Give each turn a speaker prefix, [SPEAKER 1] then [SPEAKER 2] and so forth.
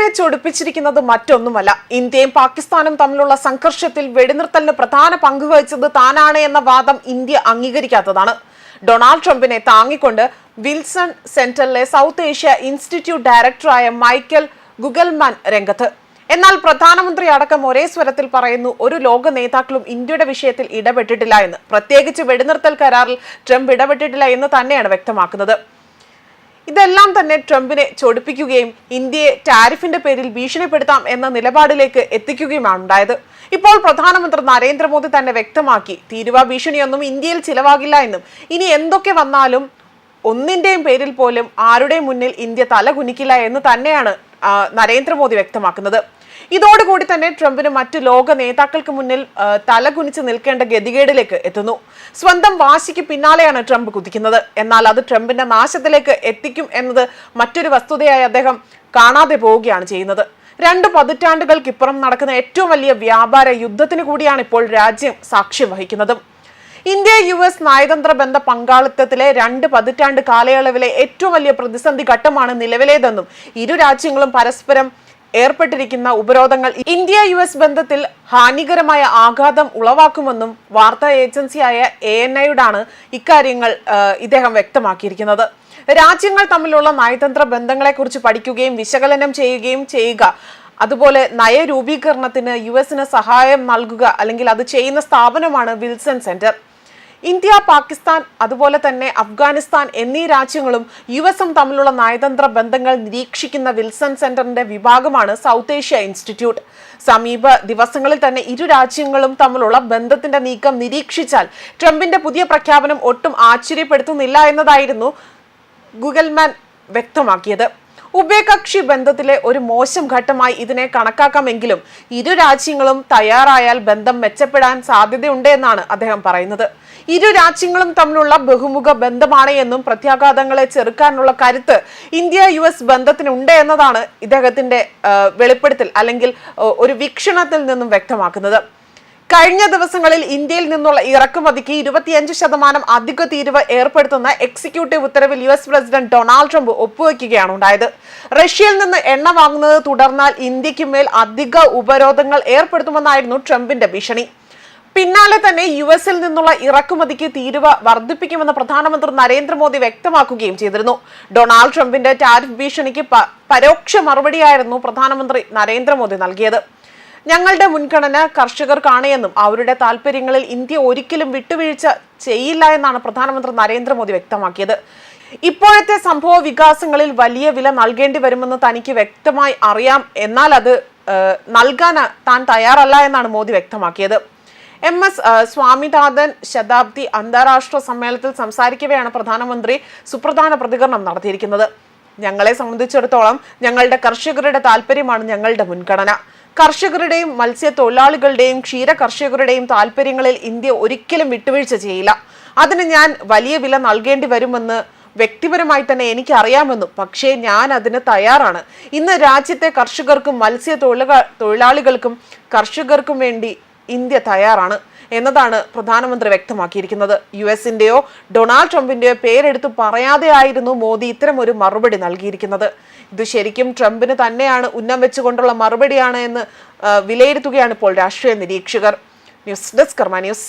[SPEAKER 1] ഇറാനെ ചൊടിപ്പിച്ചിരിക്കുന്നത് മറ്റൊന്നുമല്ല ഇന്ത്യയും പാകിസ്ഥാനും തമ്മിലുള്ള സംഘർഷത്തിൽ വെടിനിർത്തലിന് പ്രധാന പങ്ക് വഹിച്ചത് താനാണ് എന്ന വാദം ഇന്ത്യ അംഗീകരിക്കാത്തതാണ് ഡൊണാൾഡ് ട്രംപിനെ താങ്ങിക്കൊണ്ട് വിൽസൺ സെന്ററിലെ സൗത്ത് ഏഷ്യ ഇൻസ്റ്റിറ്റ്യൂട്ട് ഡയറക്ടറായ മൈക്കൽ ഗുഗൽമാൻ രംഗത്ത് എന്നാൽ പ്രധാനമന്ത്രി അടക്കം ഒരേ സ്വരത്തിൽ പറയുന്നു ഒരു ലോക നേതാക്കളും ഇന്ത്യയുടെ വിഷയത്തിൽ ഇടപെട്ടിട്ടില്ല എന്ന് പ്രത്യേകിച്ച് വെടിനിർത്തൽ കരാറിൽ ട്രംപ് ഇടപെട്ടിട്ടില്ല എന്ന് തന്നെയാണ് വ്യക്തമാക്കുന്നത് ഇതെല്ലാം തന്നെ ട്രംപിനെ ചൊടിപ്പിക്കുകയും ഇന്ത്യയെ ടാരിഫിന്റെ പേരിൽ ഭീഷണിപ്പെടുത്താം എന്ന നിലപാടിലേക്ക് എത്തിക്കുകയുമാണ് ഉണ്ടായത് ഇപ്പോൾ പ്രധാനമന്ത്രി നരേന്ദ്രമോദി തന്നെ വ്യക്തമാക്കി തീരുവ ഭീഷണിയൊന്നും ഇന്ത്യയിൽ ചിലവാകില്ല എന്നും ഇനി എന്തൊക്കെ വന്നാലും ഒന്നിന്റെയും പേരിൽ പോലും ആരുടെയും മുന്നിൽ ഇന്ത്യ തല കുനിക്കില്ല എന്ന് തന്നെയാണ് നരേന്ദ്രമോദി വ്യക്തമാക്കുന്നത് ഇതോടുകൂടി തന്നെ ട്രംപിന് മറ്റു ലോക നേതാക്കൾക്ക് മുന്നിൽ തലകുനിച്ച് നിൽക്കേണ്ട ഗതികേടിലേക്ക് എത്തുന്നു സ്വന്തം വാശിക്ക് പിന്നാലെയാണ് ട്രംപ് കുതിക്കുന്നത് എന്നാൽ അത് ട്രംപിന്റെ നാശത്തിലേക്ക് എത്തിക്കും എന്നത് മറ്റൊരു വസ്തുതയായി അദ്ദേഹം കാണാതെ പോവുകയാണ് ചെയ്യുന്നത് രണ്ട് പതിറ്റാണ്ടുകൾക്കിപ്പുറം നടക്കുന്ന ഏറ്റവും വലിയ വ്യാപാര യുദ്ധത്തിന് കൂടിയാണ് ഇപ്പോൾ രാജ്യം സാക്ഷ്യം വഹിക്കുന്നതും ഇന്ത്യ യു എസ് നയതന്ത്ര ബന്ധ പങ്കാളിത്തത്തിലെ രണ്ട് പതിറ്റാണ്ട് കാലയളവിലെ ഏറ്റവും വലിയ പ്രതിസന്ധി ഘട്ടമാണ് നിലവിലേതെന്നും ഇരു രാജ്യങ്ങളും പരസ്പരം ഏർപ്പെട്ടിരിക്കുന്ന ഉപരോധങ്ങൾ ഇന്ത്യ യു എസ് ബന്ധത്തിൽ ഹാനികരമായ ആഘാതം ഉളവാക്കുമെന്നും വാർത്താ ഏജൻസിയായ എ എൻ ഐയുടാണ് ഇക്കാര്യങ്ങൾ ഇദ്ദേഹം വ്യക്തമാക്കിയിരിക്കുന്നത് രാജ്യങ്ങൾ തമ്മിലുള്ള നയതന്ത്ര ബന്ധങ്ങളെക്കുറിച്ച് പഠിക്കുകയും വിശകലനം ചെയ്യുകയും ചെയ്യുക അതുപോലെ നയരൂപീകരണത്തിന് യു എസിന് സഹായം നൽകുക അല്ലെങ്കിൽ അത് ചെയ്യുന്ന സ്ഥാപനമാണ് വിൽസൺ സെന്റർ ഇന്ത്യ പാകിസ്ഥാൻ അതുപോലെ തന്നെ അഫ്ഗാനിസ്ഥാൻ എന്നീ രാജ്യങ്ങളും യു എസും തമ്മിലുള്ള നയതന്ത്ര ബന്ധങ്ങൾ നിരീക്ഷിക്കുന്ന വിൽസൺ സെന്ററിന്റെ വിഭാഗമാണ് സൗത്ത് ഏഷ്യ ഇൻസ്റ്റിറ്റ്യൂട്ട് സമീപ ദിവസങ്ങളിൽ തന്നെ ഇരു രാജ്യങ്ങളും തമ്മിലുള്ള ബന്ധത്തിന്റെ നീക്കം നിരീക്ഷിച്ചാൽ ട്രംപിന്റെ പുതിയ പ്രഖ്യാപനം ഒട്ടും ആശ്ചര്യപ്പെടുത്തുന്നില്ല എന്നതായിരുന്നു ഗുഗൽമാൻ വ്യക്തമാക്കിയത് ഉഭയകക്ഷി ബന്ധത്തിലെ ഒരു മോശം ഘട്ടമായി ഇതിനെ കണക്കാക്കാമെങ്കിലും ഇരു രാജ്യങ്ങളും തയ്യാറായാൽ ബന്ധം മെച്ചപ്പെടാൻ സാധ്യതയുണ്ട് എന്നാണ് അദ്ദേഹം പറയുന്നത് ഇരു രാജ്യങ്ങളും തമ്മിലുള്ള ബഹുമുഖ ബന്ധമാണ് എന്നും പ്രത്യാഘാതങ്ങളെ ചെറുക്കാനുള്ള കരുത്ത് ഇന്ത്യ യു എസ് ബന്ധത്തിനുണ്ട് എന്നതാണ് ഇദ്ദേഹത്തിന്റെ വെളിപ്പെടുത്തൽ അല്ലെങ്കിൽ ഒരു വീക്ഷണത്തിൽ നിന്നും വ്യക്തമാക്കുന്നത് കഴിഞ്ഞ ദിവസങ്ങളിൽ ഇന്ത്യയിൽ നിന്നുള്ള ഇറക്കുമതിക്ക് ഇരുപത്തിയഞ്ച് ശതമാനം അധിക തീരുവ ഏർപ്പെടുത്തുന്ന എക്സിക്യൂട്ടീവ് ഉത്തരവിൽ U S president Donald Trump ഒപ്പുവയ്ക്കുകയാണ് ഉണ്ടായത് റഷ്യയിൽ നിന്ന് എണ്ണ വാങ്ങുന്നത് തുടർന്നാൽ ഇന്ത്യക്ക് അധിക ഉപരോധങ്ങൾ ഏർപ്പെടുത്തുമെന്നായിരുന്നു ട്രംപിന്റെ ഭീഷണി പിന്നാലെ തന്നെ യു എസിൽ നിന്നുള്ള ഇറക്കുമതിക്ക് തീരുവ വർദ്ധിപ്പിക്കുമെന്ന് പ്രധാനമന്ത്രി നരേന്ദ്രമോദി വ്യക്തമാക്കുകയും ചെയ്തിരുന്നു ഡൊണാൾഡ് ട്രംപിന്റെ ടാരിഫ് ഭീഷണിക്ക് പരോക്ഷ മറുപടിയായിരുന്നു പ്രധാനമന്ത്രി നരേന്ദ്രമോദി നൽകിയത് ഞങ്ങളുടെ മുൻഗണന കർഷകർക്കാണ് എന്നും അവരുടെ താല്പര്യങ്ങളിൽ ഇന്ത്യ ഒരിക്കലും വിട്ടുവീഴ്ച ചെയ്യില്ല എന്നാണ് പ്രധാനമന്ത്രി നരേന്ദ്രമോദി വ്യക്തമാക്കിയത് ഇപ്പോഴത്തെ സംഭവ വികാസങ്ങളിൽ വലിയ വില നൽകേണ്ടി വരുമെന്ന് തനിക്ക് വ്യക്തമായി അറിയാം എന്നാൽ അത് നൽകാൻ താൻ തയ്യാറല്ല എന്നാണ് മോദി വ്യക്തമാക്കിയത് എം എസ് സ്വാമിനാഥൻ ശതാബ്ദി അന്താരാഷ്ട്ര സമ്മേളനത്തിൽ സംസാരിക്കവെയാണ് പ്രധാനമന്ത്രി സുപ്രധാന പ്രതികരണം നടത്തിയിരിക്കുന്നത് ഞങ്ങളെ സംബന്ധിച്ചിടത്തോളം ഞങ്ങളുടെ കർഷകരുടെ താല്പര്യമാണ് ഞങ്ങളുടെ മുൻഗണന കർഷകരുടെയും മത്സ്യത്തൊഴിലാളികളുടെയും ക്ഷീര കർഷകരുടെയും താല്പര്യങ്ങളിൽ ഇന്ത്യ ഒരിക്കലും വിട്ടുവീഴ്ച ചെയ്യില്ല അതിന് ഞാൻ വലിയ വില നൽകേണ്ടി വരുമെന്ന് വ്യക്തിപരമായി തന്നെ എനിക്കറിയാമെന്നും പക്ഷേ ഞാൻ അതിന് തയ്യാറാണ് ഇന്ന് രാജ്യത്തെ കർഷകർക്കും മത്സ്യ തൊഴിലാളികൾക്കും കർഷകർക്കും വേണ്ടി ഇന്ത്യ തയ്യാറാണ് എന്നതാണ് പ്രധാനമന്ത്രി വ്യക്തമാക്കിയിരിക്കുന്നത് യു എസിന്റെയോ ഡൊണാൾഡ് ട്രംപിന്റെയോ പേരെടുത്ത് പറയാതെയായിരുന്നു മോദി ഇത്തരം ഒരു മറുപടി നൽകിയിരിക്കുന്നത് ഇത് ശരിക്കും ട്രംപിന് തന്നെയാണ് ഉന്നം വെച്ചുകൊണ്ടുള്ള മറുപടിയാണ് എന്ന് വിലയിരുത്തുകയാണ് ഇപ്പോൾ രാഷ്ട്രീയ നിരീക്ഷകർ ന്യൂസ് ഡെസ്ക് കർമ്മ ന്യൂസ്